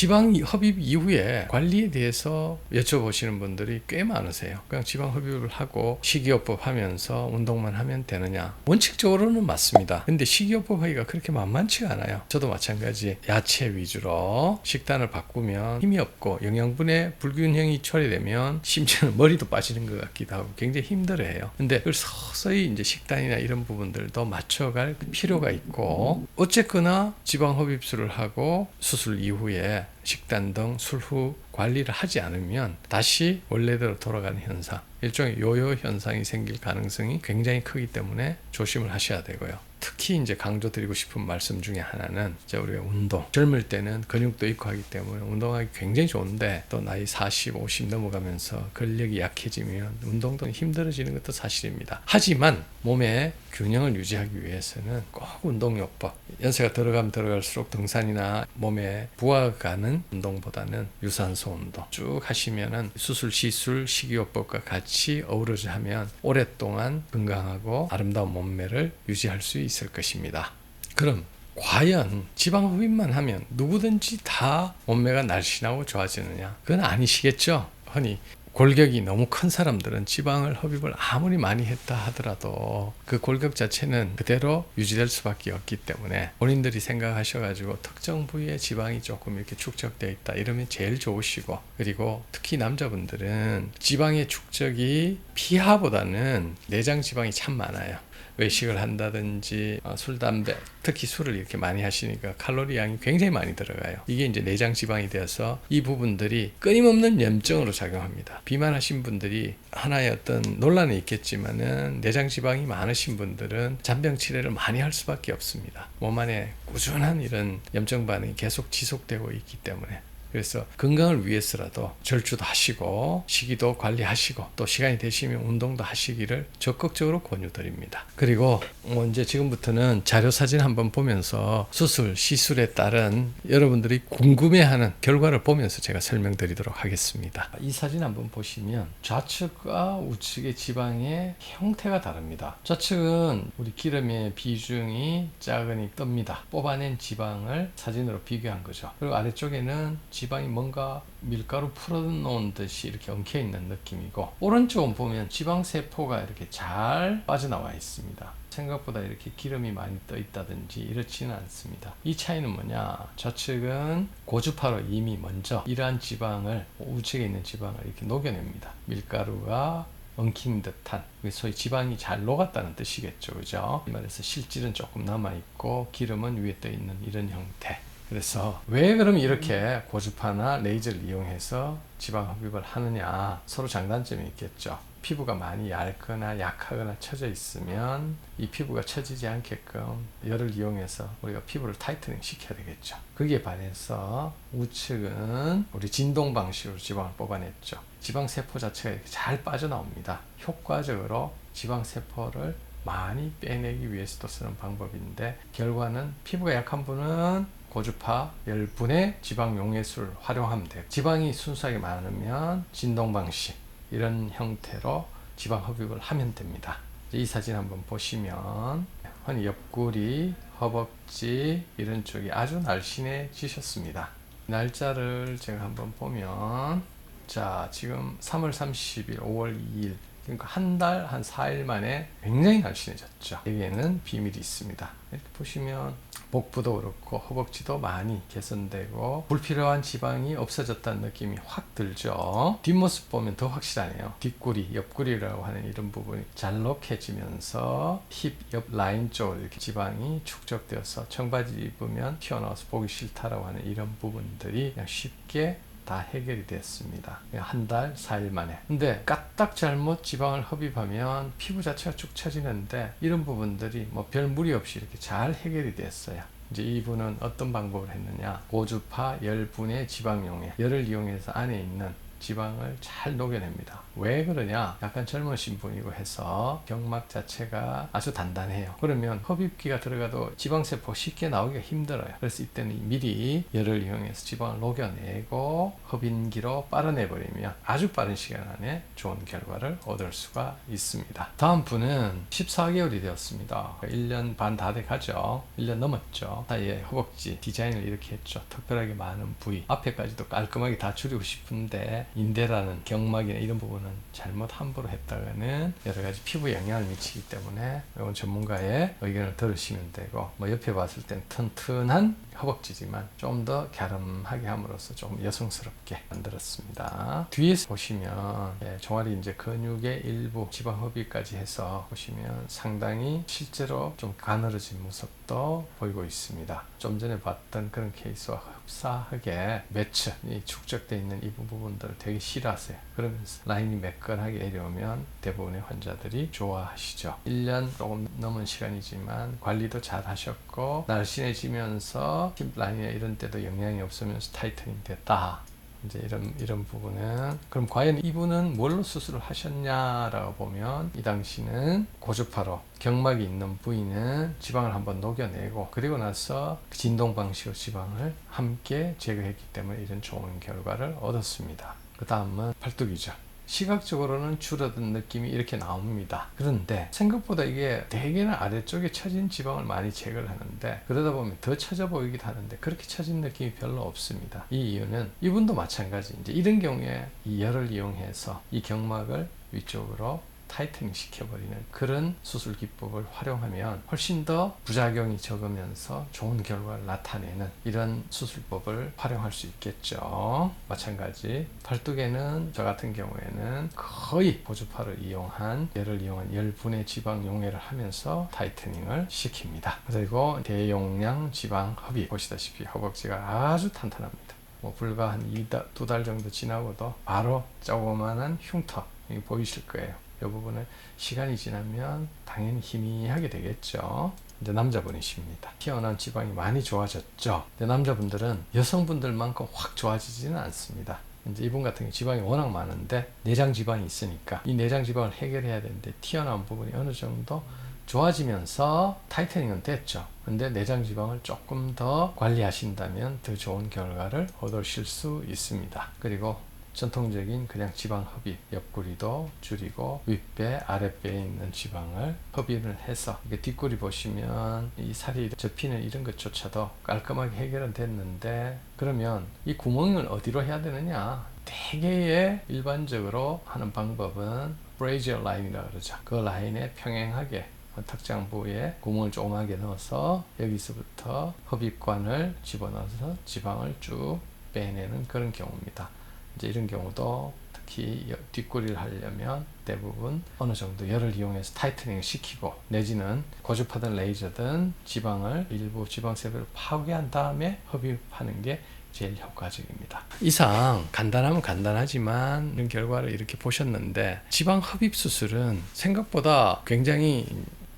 지방 흡입 이후에 관리에 대해서 여쭤보시는 분들이 꽤 많으세요. 그냥 지방 흡입을 하고 식이요법 하면서 운동만 하면 되느냐? 원칙적으로는 맞습니다. 근데 식이요법 하기가 그렇게 만만치가 않아요. 저도 마찬가지 야채 위주로 식단을 바꾸면 힘이 없고 영양분의 불균형이 처리되면 심지어는 머리도 빠지는 것 같기도 하고 굉장히 힘들어해요. 근데 그걸 서서히 이제 식단이나 이런 부분들도 맞춰갈 필요가 있고 어쨌거나 지방 흡입술을 하고 수술 이후에 식단 등 술 후 관리를 하지 않으면 다시 원래대로 돌아가는 현상, 일종의 요요 현상이 생길 가능성이 굉장히 크기 때문에 조심을 하셔야 되고요. 특히 이제 강조드리고 싶은 말씀 중에 하나는 이제 우리가 운동. 젊을 때는 근육도 있고 하기 때문에 운동하기 굉장히 좋은데 또 나이 40, 50 넘어가면서 근력이 약해지면 운동도 힘들어지는 것도 사실입니다. 하지만 몸의 균형을 유지하기 위해서는 꼭 운동요법. 연세가 들어가면 들어갈수록 등산이나 몸에 부하가 가는 운동보다는 유산소 운동. 쭉 하시면은 수술 시술 식이요법과 같이 어우러져 하면 오랫동안 건강하고 아름다운 몸매를 유지할 수 있을 것입니다. 그럼 과연 지방 흡입만 하면 누구든지 다 몸매가 날씬하고 좋아지느냐? 그건 아니시겠죠? 흔히 골격이 너무 큰 사람들은 지방을 흡입을 아무리 많이 했다 하더라도 그 골격 자체는 그대로 유지될 수밖에 없기 때문에 본인들이 생각하셔가지고 특정 부위에 지방이 조금 이렇게 축적되어 있다 이러면 제일 좋으시고 그리고 특히 남자분들은 지방의 축적이 피하보다는 내장 지방이 참 많아요. 외식을 한다든지 어, 술, 담배, 특히 술을 이렇게 많이 하시니까 칼로리 양이 굉장히 많이 들어가요. 이게 이제 내장 지방이 되어서 이 부분들이 끊임없는 염증으로 작용합니다. 비만하신 분들이 하나의 어떤 논란이 있겠지만은 내장 지방이 많으신 분들은 잔병 치레를 많이 할 수밖에 없습니다. 몸 안에 꾸준한 이런 염증 반응이 계속 지속되고 있기 때문에 그래서 건강을 위해서라도 절주도 하시고 식이도 관리하시고 또 시간이 되시면 운동도 하시기를 적극적으로 권유드립니다. 그리고 뭐 이제 지금부터는 자료 사진 한번 보면서 수술 시술에 따른 여러분들이 궁금해하는 결과를 보면서 제가 설명드리도록 하겠습니다. 이 사진 한번 보시면 좌측과 우측의 지방의 형태가 다릅니다. 좌측은 우리 기름의 비중이 작으니 뜹니다. 뽑아낸 지방을 사진으로 비교한 거죠. 그리고 아래쪽에는 지방이 뭔가 밀가루 풀어놓은 듯이 이렇게 엉켜 있는 느낌이고 오른쪽은 보면 지방 세포가 이렇게 잘 빠져나와 있습니다. 생각보다 이렇게 기름이 많이 떠 있다든지 이렇지는 않습니다. 이 차이는 뭐냐? 좌측은 고주파로 이미 먼저 이러한 지방을 우측에 있는 지방을 이렇게 녹여냅니다. 밀가루가 엉킨 듯한 소위 지방이 잘 녹았다는 뜻이겠죠, 그죠? 이 말에서 실질은 조금 남아 있고 기름은 위에 떠 있는 이런 형태. 그래서 왜 그럼 이렇게 고주파나 레이저를 이용해서 지방 흡입을 하느냐 서로 장단점이 있겠죠. 피부가 많이 얇거나 약하거나 처져 있으면 이 피부가 처지지 않게끔 열을 이용해서 우리가 피부를 타이트닝 시켜야 되겠죠. 거기에 반해서 우측은 우리 진동 방식으로 지방을 뽑아냈죠. 지방 세포 자체가 이렇게 잘 빠져나옵니다. 효과적으로 지방 세포를 많이 빼내기 위해서 도 쓰는 방법인데 결과는 피부가 약한 분은 고주파 열분의 지방 용해술 활용하면 돼요. 지방이 순수하게 많으면 진동 방식 이런 형태로 지방 흡입을 하면 됩니다. 이 사진 한번 보시면 흔히 옆구리, 허벅지 이런 쪽이 아주 날씬해지셨습니다. 날짜를 제가 한번 보면 자 지금 3월 30일, 5월 2일 그러니까 한 달, 한 4일 만에 굉장히 날씬해졌죠. 여기에는 비밀이 있습니다. 이렇게 보시면 복부도 그렇고 허벅지도 많이 개선되고 불필요한 지방이 없어졌다는 느낌이 확 들죠. 뒷모습 보면 더 확실하네요. 뒷구리, 옆구리라고 하는 이런 부분이 잘록해지면서 힙 옆 라인 쪽으로 이렇게 지방이 축적되어서 청바지 입으면 튀어나와서 보기 싫다라고 하는 이런 부분들이 그냥 쉽게 다 해결이 됐습니다. 한 달, 4일 만에. 근데 까딱 잘못 지방을 흡입하면 피부 자체가 쭉 처지는데 이런 부분들이 뭐 별 무리 없이 이렇게 잘 해결이 됐어요. 이제 이분은 어떤 방법을 했느냐 고주파 열분의 지방용에 열을 이용해서 안에 있는 지방을 잘 녹여냅니다. 왜 그러냐? 약간 젊으신 분이고 해서 경막 자체가 아주 단단해요. 그러면 흡입기가 들어가도 지방세포 쉽게 나오기가 힘들어요. 그래서 이때는 미리 열을 이용해서 지방을 녹여내고 흡인기로 빨아내버리면 아주 빠른 시간 안에 좋은 결과를 얻을 수가 있습니다. 다음 분은 14개월이 되었습니다. 1년 반 다 돼 가죠. 1년 넘었죠. 사이에 허벅지 디자인을 이렇게 했죠. 특별하게 많은 부위. 앞에까지도 깔끔하게 다 줄이고 싶은데 인대라는 경막이나 이런 부분은 잘못 함부로 했다가는 여러 가지 피부에 영향을 미치기 때문에 이건 전문가의 의견을 들으시면 되고 뭐 옆에 봤을 땐 튼튼한 허벅지지만 좀 더 갸름하게 함으로써 조금 여성스럽게 만들었습니다. 뒤에서 보시면 예, 종아리 이제 근육의 일부 지방 흡입까지 해서 보시면 상당히 실제로 좀 가늘어진 모습도 보이고 있습니다. 좀 전에 봤던 그런 케이스와 흡사하게 매츠 이 축적되어 있는 이 부분들을 되게 싫어하세요. 그러면서 라인이 매끈하게 내려오면 대부분의 환자들이 좋아하시죠. 1년 조금 넘은 시간이지만 관리도 잘 하셨고 날씬해지면서 힙 라인이나 이런 때도 영향이 없으면서 타이트닝 됐다. 이제 이런 이런 부분은 그럼 과연 이분은 뭘로 수술을 하셨냐라고 보면 이 당시는 고주파로 경막이 있는 부위는 지방을 한번 녹여내고 그리고 나서 진동 방식으로 지방을 함께 제거했기 때문에 이런 좋은 결과를 얻었습니다. 그 다음은 팔뚝이죠. 시각적으로는 줄어든 느낌이 이렇게 나옵니다. 그런데 생각보다 이게 대개는 아래쪽에 처진 지방을 많이 제거를 하는데 그러다 보면 더 처져 보이기도 하는데 그렇게 처진 느낌이 별로 없습니다. 이 이유는 이분도 마찬가지 이제 이런 경우에 이 열을 이용해서 이 경막을 위쪽으로 타이트닝 시켜버리는 그런 수술 기법을 활용하면 훨씬 더 부작용이 적으면서 좋은 결과를 나타내는 이런 수술법을 활용할 수 있겠죠. 마찬가지 팔뚝에는 저 같은 경우에는 거의 보조파를 이용한 열을 이용한 열분의 지방 용해를 하면서 타이트닝을 시킵니다. 그리고 대용량 지방 흡입 보시다시피 허벅지가 아주 탄탄합니다. 뭐 불과 한 두달 정도 지나고도 바로 조그만한 흉터 보이실 거예요. 이 부분은 시간이 지나면 당연히 희미하게 되겠죠. 이제 남자분이십니다. 튀어나온 지방이 많이 좋아졌죠. 근데 남자분들은 여성분들만큼 확 좋아지지는 않습니다. 이제 이분 같은 경우 지방이 워낙 많은데 내장 지방이 있으니까 이 내장 지방을 해결해야 되는데 튀어나온 부분이 어느 정도 좋아지면서 타이트닝은 됐죠. 근데 내장 지방을 조금 더 관리하신다면 더 좋은 결과를 얻으실 수 있습니다. 그리고 전통적인 그냥 지방 흡입 옆구리도 줄이고 윗배 아랫배에 있는 지방을 흡입을 해서 이게 뒷구리 보시면 이 살이 접히는 이런 것조차도 깔끔하게 해결은 됐는데 그러면 이 구멍을 어디로 해야 되느냐 대개의 일반적으로 하는 방법은 브레이저 라인이라 그러죠 그 라인에 평행하게 탁장 부에 구멍을 조그맣게 넣어서 여기서부터 흡입관을 집어넣어서 지방을 쭉 빼내는 그런 경우입니다. 이제 이런 경우도 특히 뒷구리를 하려면 대부분 어느 정도 열을 이용해서 타이트닝을 시키고 내지는 고주파든 레이저든 지방을 일부 지방 세포를 파괴한 다음에 흡입하는 게 제일 효과적입니다. 이상 간단하면 간단하지만 이런 결과를 이렇게 보셨는데 지방 흡입 수술은 생각보다 굉장히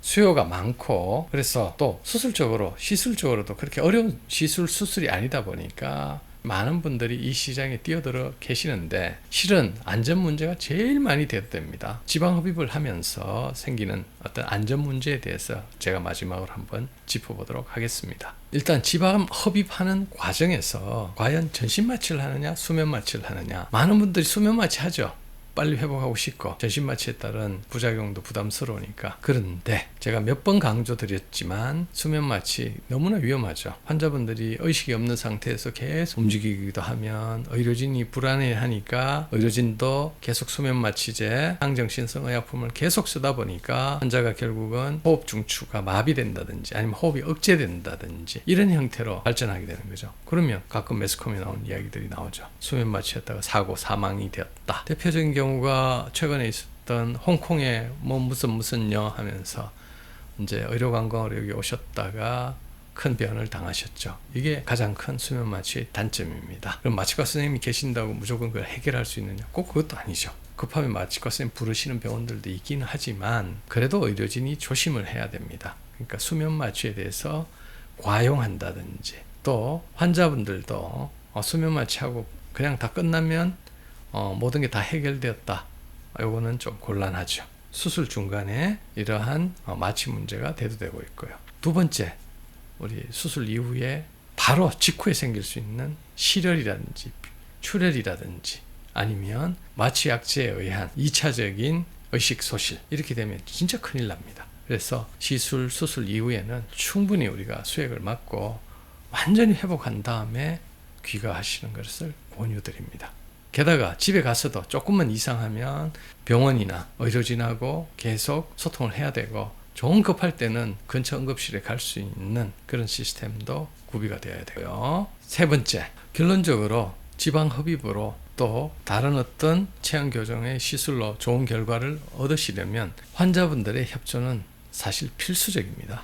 수요가 많고 그래서 또 수술적으로 시술적으로도 그렇게 어려운 시술 수술이 아니다 보니까 많은 분들이 이 시장에 뛰어들어 계시는데 실은 안전 문제가 제일 많이 대두됩니다. 지방 흡입을 하면서 생기는 어떤 안전 문제에 대해서 제가 마지막으로 한번 짚어보도록 하겠습니다. 일단 지방 흡입하는 과정에서 과연 전신 마취를 하느냐 수면 마취를 하느냐 많은 분들이 수면 마취 하죠. 빨리 회복하고 싶고 전신 마취에 따른 부작용도 부담스러우니까 그런데 제가 몇 번 강조드렸지만 수면 마취 너무나 위험하죠. 환자분들이 의식이 없는 상태에서 계속 움직이기도 하면 의료진이 불안해하니까 의료진도 계속 수면 마취제, 항정신성 의약품을 계속 쓰다 보니까 환자가 결국은 호흡 중추가 마비된다든지 아니면 호흡이 억제된다든지 이런 형태로 발전하게 되는 거죠. 그러면 가끔 매스컴에 나온 이야기들이 나오죠. 수면 마취했다가 사고 사망이 되었다. 대표적인 경우 가 최근에 있었던 홍콩의 뭐 무슨 무슨요 하면서 이제 의료 관광으로 여기 오셨다가 큰 변을 당하셨죠. 이게 가장 큰 수면 마취의 단점입니다. 그럼 마취과 선생님이 계신다고 무조건 그걸 해결할 수 있느냐? 꼭 그것도 아니죠. 급하면 마취과 선생님 부르시는 병원들도 있긴 하지만 그래도 의료진이 조심을 해야 됩니다. 그러니까 수면 마취에 대해서 과용한다든지 또 환자분들도 어, 수면 마취하고 그냥 다 끝나면 어, 모든 게 다 해결되었다. 요거는 좀 곤란하죠. 수술 중간에 이러한 어, 마취 문제가 대두되고 있고요. 두 번째, 우리 수술 이후에 바로 직후에 생길 수 있는 실혈이라든지 출혈이라든지 아니면 마취 약제에 의한 2차적인 의식 소실 이렇게 되면 진짜 큰일 납니다. 그래서 시술 수술 이후에는 충분히 우리가 수액을 맞고 완전히 회복한 다음에 귀가하시는 것을 권유드립니다. 게다가 집에 가서도 조금만 이상하면 병원이나 의료 진하고 계속 소통을 해야 되고 조금 급할 때는 근처 응급실에 갈 수 있는 그런 시스템도 구비가 되어야 되고요. 세 번째, 결론적으로 지방 흡입으로 또 다른 어떤 체형 교정의 시술로 좋은 결과를 얻으시려면 환자분들의 협조는 사실 필수적입니다.